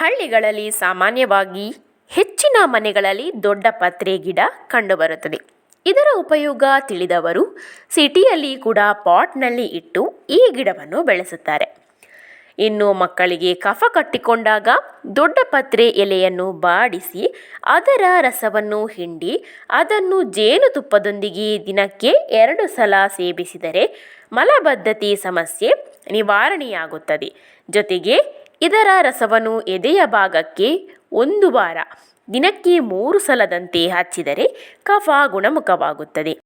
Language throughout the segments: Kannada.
ಹಳ್ಳಿಗಳಲ್ಲಿ ಸಾಮಾನ್ಯವಾಗಿ ಹೆಚ್ಚಿನ ಮನೆಗಳಲ್ಲಿ ದೊಡ್ಡ ಪತ್ರೆ ಗಿಡ ಕಂಡುಬರುತ್ತದೆ. ಇದರ ಉಪಯೋಗ ತಿಳಿದವರು ಸಿಟಿಯಲ್ಲಿ ಕೂಡ ಪಾಟ್ನಲ್ಲಿ ಇಟ್ಟು ಈ ಗಿಡವನ್ನು ಬೆಳೆಸುತ್ತಾರೆ. ಇನ್ನು ಮಕ್ಕಳಿಗೆ ಕಫ ಕಟ್ಟಿಕೊಂಡಾಗ ದೊಡ್ಡ ಪತ್ರೆ ಎಲೆಯನ್ನು ಬಾಡಿಸಿ ಅದರ ರಸವನ್ನು ಹಿಂಡಿ ಅದನ್ನು ಜೇನುತುಪ್ಪದೊಂದಿಗೆ ದಿನಕ್ಕೆ ಎರಡು ಸಲ ಸೇವಿಸಿದರೆ ಮಲಬದ್ಧತೆ ಸಮಸ್ಯೆ ನಿವಾರಣೆಯಾಗುತ್ತದೆ. ಜೊತೆಗೆ ಇದರ ರಸವನ್ನು ಎದೆಯ ಭಾಗಕ್ಕೆ ಒಂದು ವಾರ, ದಿನಕ್ಕೆ ಮೂರು ಸಲದಂತೆ ಹಚ್ಚಿದರೆ ಕಫ ಗುಣಮುಖವಾಗುತ್ತದೆ.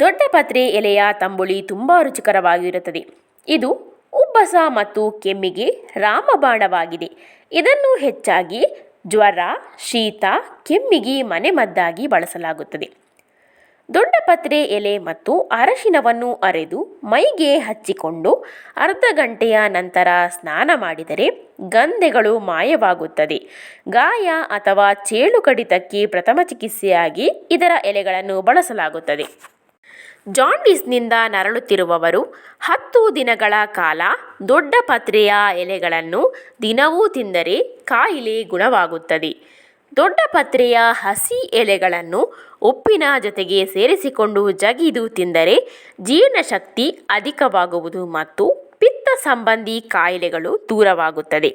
ದೊಡ್ಡ ಪತ್ರೆ ಎಲೆಯ ತಂಬುಳಿ ತುಂಬ ರುಚಿಕರವಾಗಿರುತ್ತದೆ. ಇದು ಉಬ್ಬಸ ಮತ್ತು ಕೆಮ್ಮಿಗೆ ರಾಮಬಾಣವಾಗಿದೆ. ಇದನ್ನು ಹೆಚ್ಚಾಗಿ ಜ್ವರ, ಶೀತ, ಕೆಮ್ಮಿಗೆ ಮನೆಮದ್ದಾಗಿ ಬಳಸಲಾಗುತ್ತದೆ. ದೊಡ್ಡ ಪತ್ರೆ ಎಲೆ ಮತ್ತು ಅರಶಿನವನ್ನು ಅರೆದು ಮೈಗೆ ಹಚ್ಚಿಕೊಂಡು ಅರ್ಧ ಗಂಟೆಯ ನಂತರ ಸ್ನಾನ ಮಾಡಿದರೆ ಗಂಧೆಗಳು ಮಾಯವಾಗುತ್ತದೆ. ಗಾಯ ಅಥವಾ ಚೇಳು ಕಡಿತಕ್ಕೆ ಪ್ರಥಮ ಚಿಕಿತ್ಸೆಯಾಗಿ ಇದರ ಎಲೆಗಳನ್ನು ಬಳಸಲಾಗುತ್ತದೆ. ಜಾಂಡಿಸ್ನಿಂದ ನರಳುತ್ತಿರುವವರು ಹತ್ತು ದಿನಗಳ ಕಾಲ ದೊಡ್ಡ ಪತ್ರೆಯ ಎಲೆಗಳನ್ನು ದಿನವೂ ತಿಂದರೆ ಕಾಯಿಲೆ ಗುಣವಾಗುತ್ತದೆ. ದೊಡ್ಡ ಪತ್ರೆಯ ಹಸಿ ಎಲೆಗಳನ್ನು ಉಪ್ಪಿನ ಜೊತೆಗೆ ಸೇರಿಸಿಕೊಂಡು ಜಗಿದು ತಿಂದರೆ ಜೀರ್ಣಶಕ್ತಿ ಅಧಿಕವಾಗುವುದು ಮತ್ತು ಪಿತ್ತ ಸಂಬಂಧಿ ಕಾಯಿಲೆಗಳು ದೂರವಾಗುತ್ತದೆ.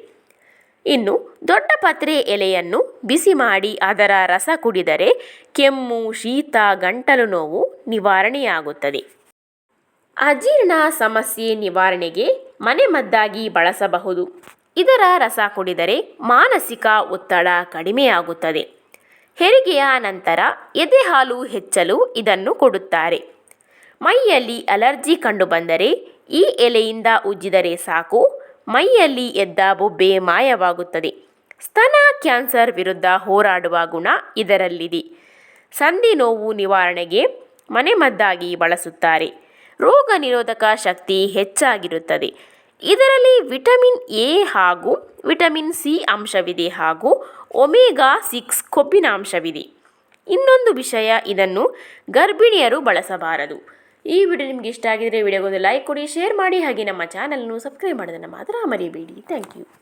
ಇನ್ನು ದೊಡ್ಡಪತ್ರೆ ಎಲೆಯನ್ನು ಬಿಸಿ ಮಾಡಿ ಅದರ ರಸ ಕುಡಿದರೆ ಕೆಮ್ಮು, ಶೀತ, ಗಂಟಲು ನೋವು ನಿವಾರಣೆಯಾಗುತ್ತದೆ. ಅಜೀರ್ಣ ಸಮಸ್ಯೆ ನಿವಾರಣೆಗೆ ಮನೆಮದ್ದಾಗಿ ಬಳಸಬಹುದು. ಇದರ ರಸ ಕುಡಿದರೆ ಮಾನಸಿಕ ಒತ್ತಡ ಕಡಿಮೆಯಾಗುತ್ತದೆ. ಹೆರಿಗೆಯ ನಂತರ ಎದೆ ಹಾಲು ಹೆಚ್ಚಲು ಇದನ್ನು ಕೊಡುತ್ತಾರೆ. ಮೈಯಲ್ಲಿ ಅಲರ್ಜಿ ಕಂಡುಬಂದರೆ ಈ ಎಲೆಯಿಂದ ಉಜ್ಜಿದರೆ ಸಾಕು. ಮೈಯಲ್ಲಿ ಎದ್ದ ಬೊಬ್ಬೆ ಮಾಯವಾಗುತ್ತದೆ. ಸ್ತನ ಕ್ಯಾನ್ಸರ್ ವಿರುದ್ಧ ಹೋರಾಡುವ ಗುಣ ಇದರಲ್ಲಿದೆ. ಸಂಧಿ ನೋವು ನಿವಾರಣೆಗೆ ಮನೆಮದ್ದಾಗಿ ಬಳಸುತ್ತಾರೆ. ರೋಗ ನಿರೋಧಕ ಶಕ್ತಿ ಹೆಚ್ಚಾಗಿರುತ್ತದೆ. ಇದರಲ್ಲಿ ವಿಟಮಿನ್ ಎ ಹಾಗೂ ವಿಟಮಿನ್ ಸಿ ಅಂಶವಿದೆ ಹಾಗೂ ಒಮೇಗಾ ಸಿಕ್ಸ್ ಕೊಬ್ಬಿನ ಅಂಶವಿದೆ. ಇನ್ನೊಂದು ವಿಷಯ, ಇದನ್ನು ಗರ್ಭಿಣಿಯರು ಬಳಸಬಾರದು. ಈ ವಿಡಿಯೋ ನಿಮಗೆ ಇಷ್ಟ ಆಗಿದ್ರೆ ವಿಡಿಯೋಗೊಂದು ಲೈಕ್ ಕೊಡಿ, ಶೇರ್ ಮಾಡಿ, ಹಾಗೆ ನಮ್ಮ ಚಾನಲನ್ನು ಸಬ್ಸ್ಕ್ರೈಬ್ ಮಾಡೋದನ್ನು ಮಾತ್ರ ಮರಿಬೇಡಿ. Thank you.